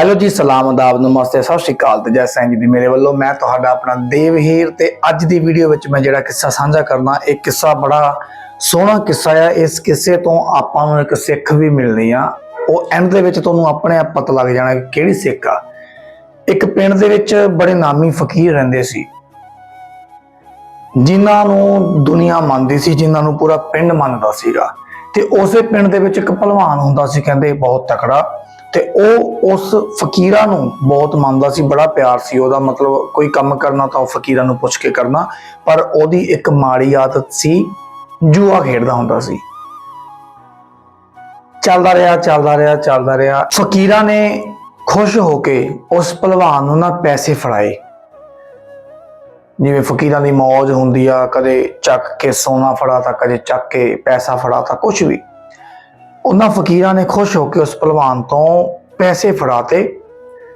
Hello ਜੀ, ਸਲਾਮ ਆਦਾਬ, ਨਮਸਤੇ, ਸਤਿ ਸ਼੍ਰੀ ਅਕਾਲ ਤੇ ਜੈ ਸਾਈਂ ਜੀ ਦੀ ਮੇਰੇ ਵੱਲੋਂ ਮੈਂ ਤੁਹਾਡਾ ਆਪਣਾ ਦੇਵਹੀਰ ਤੇ ਅੱਜ ਦੀ ਵੀਡੀਓ ਵਿੱਚ ਮੈਂ ਜਿਹੜਾ ਕਿੱਸਾ ਸਾਂਝਾ ਕਰਨਾ, ਇਹ ਕਿੱਸਾ ਬੜਾ ਸੋਹਣਾ ਕਿੱਸਾ ਆ। ਇਸ ਕਿੱਸੇ ਤੋਂ ਆਪਾਂ ਨੂੰ ਇੱਕ ਸਿੱਖ ਵੀ ਮਿਲਣੀ ਆ। ਉਹ ਐਂਡ ਦੇ ਵਿੱਚ ਤੁਹਾਨੂੰ ਆਪਣੇ ਆਪ ਪਤਾ ਲੱਗ ਜਾਣਾ ਕਿ ਕਿਹੜੀ ਸਿੱਖ ਆ। ਇੱਕ ਪਿੰਡ ਦੇ ਵਿੱਚ ਬੜੇ ਨਾਮੀ ਫਕੀਰ ਰਹਿੰਦੇ ਸੀ। ਜਿਨ੍ਹਾਂ ਨੂੰ ਦੁਨੀਆ ਮੰਨਦੀ ਸੀ, ਜਿਨ੍ਹਾਂ ਨੂੰ ਪੂਰਾ ਪਿੰਡ ਮੰਨਦਾ ਸੀਗਾ। ਤੇ ਉਸੇ ਪਿੰਡ ਦੇ ਵਿੱਚ ਇੱਕ ਪਹਿਲਵਾਨ ਹੁੰਦਾ ਸੀ, ਕਹਿੰਦੇ ਬਹੁਤ ਤਕੜਾ। ਤੇ ਉਹ ਉਸ ਫਕੀਰਾਂ ਨੂੰ ਬਹੁਤ ਮੰਨਦਾ ਸੀ, ਬੜਾ ਪਿਆਰ ਸੀ ਉਹਦਾ, ਮਤਲਬ ਕੋਈ ਕੰਮ ਕਰਨਾ ਤਾਂ ਉਹ ਫਕੀਰਾਂ ਨੂੰ ਪੁੱਛ ਕੇ ਕਰਨਾ, ਪਰ ਉਹਦੀ ਇੱਕ ਮਾੜੀ ਆਦਤ ਸੀ, ਜੂਆ ਖੇਡਦਾ ਹੁੰਦਾ ਸੀ। ਚੱਲਦਾ ਰਿਹਾ ਚੱਲਦਾ ਰਿਹਾ ਚੱਲਦਾ ਰਿਹਾ। ਫਕੀਰਾਂ ਨੇ ਖੁਸ਼ ਹੋ ਕੇ ਉਸ ਭਲਵਾਨ ਨੂੰ ਨਾ ਪੈਸੇ ਫੜਾਏ। ਜਿਵੇਂ ਫਕੀਰਾਂ ਦੀ ਮੌਜ ਹੁੰਦੀ ਆ, ਕਦੇ ਚੱਕ ਕੇ ਸੋਨਾ ਫੜਾਤਾ ਕਦੇ ਚੱਕ ਕੇ ਪੈਸਾ ਫੜਾਤਾ ਕੁਝ ਵੀ। ਉਹਨਾਂ ਫਕੀਰਾਂ ਨੇ ਖੁਸ਼ ਹੋ ਕੇ ਉਸ ਪਹਿਲਵਾਨ ਤੋਂ ਪੈਸੇ ਫੜਾਤੇ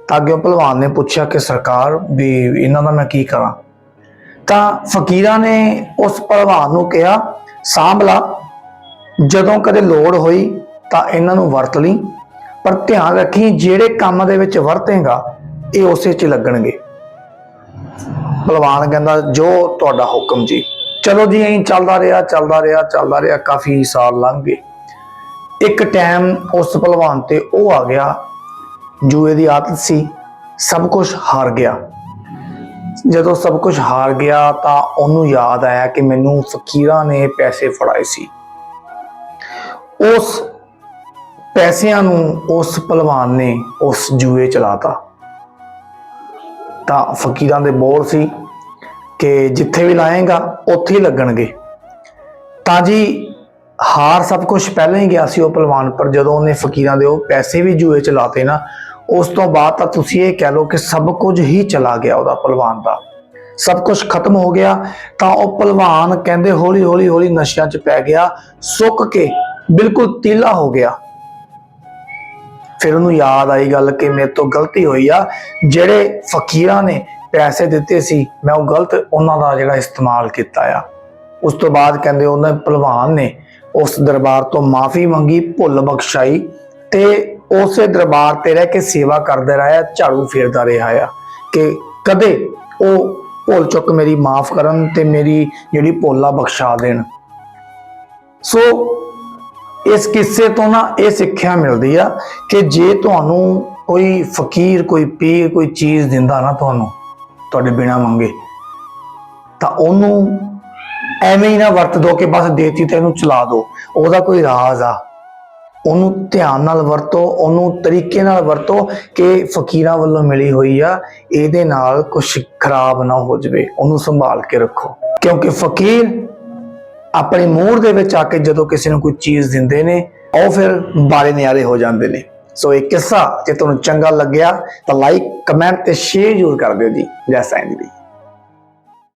ਤਾਂ ਅੱਗੇ ਉਹ ਪਹਿਲਵਾਨ ਨੇ ਪੁੱਛਿਆ ਕਿ ਸਰਕਾਰ ਵੀ ਇਹਨਾਂ ਦਾ ਮੈਂ ਕੀ ਕਰਾਂ। ਤਾਂ ਫਕੀਰਾਂ ਨੇ ਉਸ ਪਹਿਲਵਾਨ ਨੂੰ ਕਿਹਾ, ਸਾਂਭ ਲਾ। ਜਦੋਂ ਕਦੇ ਲੋੜ ਹੋਈ ਤਾਂ ਇਹਨਾਂ ਨੂੰ ਵਰਤ ਲਈ, ਪਰ ਧਿਆਨ ਰੱਖੀ ਜਿਹੜੇ ਕੰਮ ਦੇ ਵਿੱਚ ਵਰਤੇਗਾ, ਇਹ ਉਸੇ 'ਚ ਲੱਗਣਗੇ। ਪਹਿਲਵਾਨ ਕਹਿੰਦਾ, ਜੋ ਤੁਹਾਡਾ ਹੁਕਮ ਜੀ। ਚਲੋ ਜੀ, ਐਂ ਚੱਲਦਾ ਰਿਹਾ ਚੱਲਦਾ ਰਿਹਾ ਚੱਲਦਾ ਰਿਹਾ, ਕਾਫੀ ਸਾਲ ਲੰਘ ਗਏ। ਇੱਕ ਟਾਈਮ ਉਸ ਪਹਿਲਵਾਨ ਤੇ ਉਹ ਆ ਗਿਆ ਜੂਏ ਦੀ ਆਦਤ ਸੀ, ਸਭ ਕੁਝ ਹਾਰ ਗਿਆ। ਜਦੋਂ ਸਭ ਕੁਝ ਹਾਰ ਗਿਆ ਤਾਂ ਉਹਨੂੰ ਯਾਦ ਆਇਆ ਕਿ ਮੈਨੂੰ ਫਕੀਰਾਂ ਨੇ ਪੈਸੇ ਫੜਾਏ ਸੀ। ਉਸ ਪੈਸਿਆਂ ਨੂੰ ਉਸ ਪਹਿਲਵਾਨ ਨੇ ਉਸ ਜੂਏ ਚਲਾਤਾ। ਤਾਂ ਫਕੀਰਾਂ ਦੇ ਬੋਲ ਸੀ ਕਿ ਜਿੱਥੇ ਵੀ ਲਾਏਗਾ, ਉੱਥੇ ਹੀ ਲੱਗਣਗੇ। ਤਾਂ ਜੀ ਹਾਰ ਸਭ ਕੁਝ ਪਹਿਲਾਂ ਹੀ ਗਿਆ ਸੀ ਉਹ ਪਹਿਲਵਾਨ, ਪਰ ਜਦੋਂ ਉਹਨੇ ਫਕੀਰਾਂ ਦੇ ਉਹ ਪੈਸੇ ਵੀ ਜੂਏ ਚ ਲਾਤੇ ਨਾ, ਉਸ ਤੋਂ ਬਾਅਦ ਤਾਂ ਤੁਸੀਂ ਇਹ ਕਹਿ ਲਓ ਕਿ ਸਭ ਕੁਝ ਹੀ ਚਲਾ ਗਿਆ ਉਹਦਾ ਪਹਿਲਵਾਨ ਦਾ। ਸਭ ਕੁਝ ਖਤਮ ਹੋ ਗਿਆ, ਤਾਂ ਉਹ ਪਹਿਲਵਾਨ ਕਹਿੰਦੇ ਹੌਲੀ ਹੌਲੀ ਹੌਲੀ ਨਸ਼ਿਆਂ 'ਚ ਪੈ ਗਿਆ, ਸੁੱਕ ਕੇ ਬਿਲਕੁਲ ਤੀਲਾ ਹੋ ਗਿਆ। ਫਿਰ ਉਹਨੂੰ ਯਾਦ ਆਈ ਗੱਲ ਕਿ ਮੇਰੇ ਤੋਂ ਗਲਤੀ ਹੋਈ ਆ, ਜਿਹੜੇ ਫਕੀਰਾਂ ਨੇ ਪੈਸੇ ਦਿੱਤੇ ਸੀ, ਮੈਂ ਉਹ ਗਲਤ ਉਹਨਾਂ ਦਾ ਜਿਹੜਾ ਇਸਤੇਮਾਲ ਕੀਤਾ ਆ। ਉਸ ਤੋਂ ਬਾਅਦ ਕਹਿੰਦੇ ਉਹਨਾਂ ਪਹਿਲਵਾਨ ਨੇ ਉਸ ਦਰਬਾਰ ਤੋਂ ਮਾਫੀ ਮੰਗੀ, ਭੁੱਲ ਬਖਸ਼ਾਈ ਤੇ ਉਸੇ ਦਰਬਾਰ ਤੇ ਰਹਿ ਕੇ ਸੇਵਾ ਕਰਦਾ ਰਿਹਾ, ਝਾੜੂ ਫੇਰਦਾ ਰਿਹਾ ਆ ਕਿ ਕਦੇ ਉਹ ਭੁੱਲ ਚੁੱਕ ਮੇਰੀ ਮਾਫ ਕਰਨ ਤੇ ਮੇਰੀ ਜਿਹੜੀ ਭੁੱਲ ਆ ਬਖਸ਼ਾ ਦੇਣ। ਸੋ ਇਸ ਕਿੱਸੇ ਤੋਂ ਨਾ ਇਹ ਸਿੱਖਿਆ ਮਿਲਦੀ ਆ ਕਿ ਜੇ ਤੁਹਾਨੂੰ ਕੋਈ ਫਕੀਰ, ਕੋਈ ਪੀਰ, ਕੋਈ ਚੀਜ਼ ਦਿੰਦਾ ਨਾ ਤੁਹਾਨੂੰ, ਤੁਹਾਡੇ ਬਿਨਾ ਮੰਗੇ, ਤਾਂ ਉਹਨੂੰ ਐਵੇਂ ਹੀ ਨਾ ਵਰਤ ਦੋ ਕਿ ਬਸ ਦੇਤੀ ਤੇ ਇਹਨੂੰ ਚਲਾ ਦੋ। ਉਹਦਾ ਕੋਈ ਰਾਜ਼ ਆ। ਉਹਨੂੰ ਧਿਆਨ ਨਾਲ ਵਰਤੋ, ਉਹਨੂੰ ਤਰੀਕੇ ਨਾਲ ਵਰਤੋ ਕਿ ਫਕੀਰਾਂ ਵੱਲੋਂ ਮਿਲੀ ਹੋਈ ਆ, ਇਹਦੇ ਨਾਲ ਕੁਝ ਖਰਾਬ ਨਾ ਹੋ ਜਵੇ। ਉਹਨੂੰ ਸੰਭਾਲ ਕੇ ਰੱਖੋ। ਕਿਉਂਕਿ ਫਕੀਰ ਆਪਣੇ ਮੂੰਹ ਦੇ ਵਿੱਚ ਆ ਕੇ ਜਦੋਂ ਕਿਸੇ ਨੂੰ ਕੋਈ ਚੀਜ਼ ਦਿੰਦੇ ਨੇ, ਉਹ ਫਿਰ ਬਾਰੇ ਨਿਆਰੇ ਹੋ ਜਾਂਦੇ ਨੇ। ਸੋ ਇਹ ਕਿੱਸਾ ਜੇ ਤੁਹਾਨੂੰ ਚੰਗਾ ਲੱਗਿਆ ਤਾਂ ਲਾਈਕ ਕਮੈਂਟ ਤੇ ਸ਼ੇਅਰ ਜ਼ਰੂਰ ਕਰ ਦਿਓ ਜੀ। ਜੈ ਸਾਈਂ ਜੀ